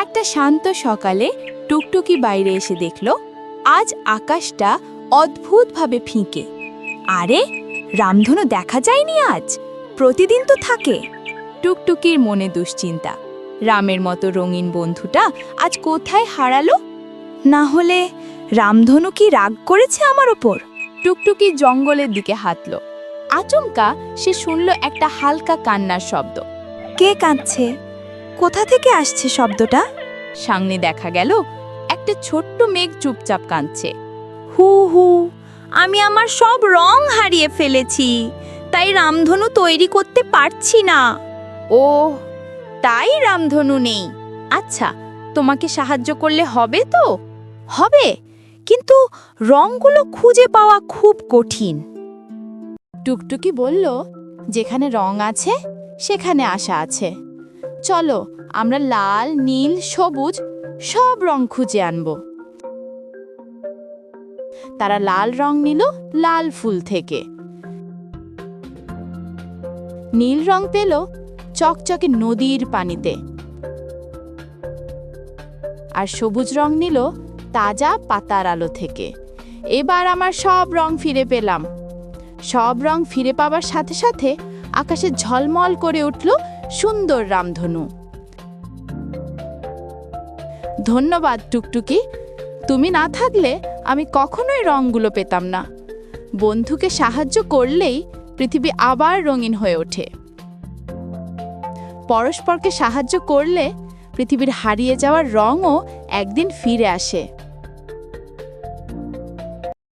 একটা শান্ত সকালে টুকটুকি বাইরে এসে দেখল, আজ আকাশটা অদ্ভুতভাবে ফিঁকে। আরে, রামধনু দেখা যায়নি আজ? প্রতিদিন তো থাকে। টুকটুকির মনে দুশ্চিন্তা। রামের মতো রঙিন বন্ধুটা আজ কোথায় হারালো? না হলে রামধনু কি রাগ করেছে আমার ওপর? টুকটুকি জঙ্গলের দিকে হাঁটল। আচমকা সে শুনল একটা হালকা কান্নার শব্দ। কে কাঁদছে? কোথা থেকে আসছে শব্দটা? সামনে দেখা গেল একটা ছোট্ট মেঘ চুপচাপ কাঁদছে। হু হু, আমি আমার সব রং হারিয়ে ফেলেছি, তাই রামধনু তৈরি করতে পারছি না। ও তাই রামধনু নেই। আচ্ছা তোমাকে সাহায্য করলে হবে তো? হবে, কিন্তু রংগুলো খুঁজে পাওয়া খুব কঠিন। টুকটুকি বলল, যেখানে রং আছে, সেখানে আশা আছে। চলো, আমরা লাল, নীল, সবুজ সব রং খুঁজে আনব। তারা লাল রং নিল লাল ফুল থেকে। নীল রং পেল চকচকে নদীর পানিতে। আর সবুজ রং নিল তাজা পাতার আলো থেকে। এবার আমার সব রং ফিরে পেলাম। সব রং ফিরে পাবার সাথে সাথে আকাশে ঝলমল করে উঠল সুন্দর রামধনু। ধন্যবাদ, টুকটুকি। তুমি না থাকলে আমি কখনোই রংগুলো পেতাম না। বন্ধুকে সাহায্য করলেই পৃথিবী আবার রঙিন হয়ে ওঠে। পরস্পরকে সাহায্য করলে পৃথিবীর হারিয়ে যাওয়ার রঙও একদিন ফিরে আসে।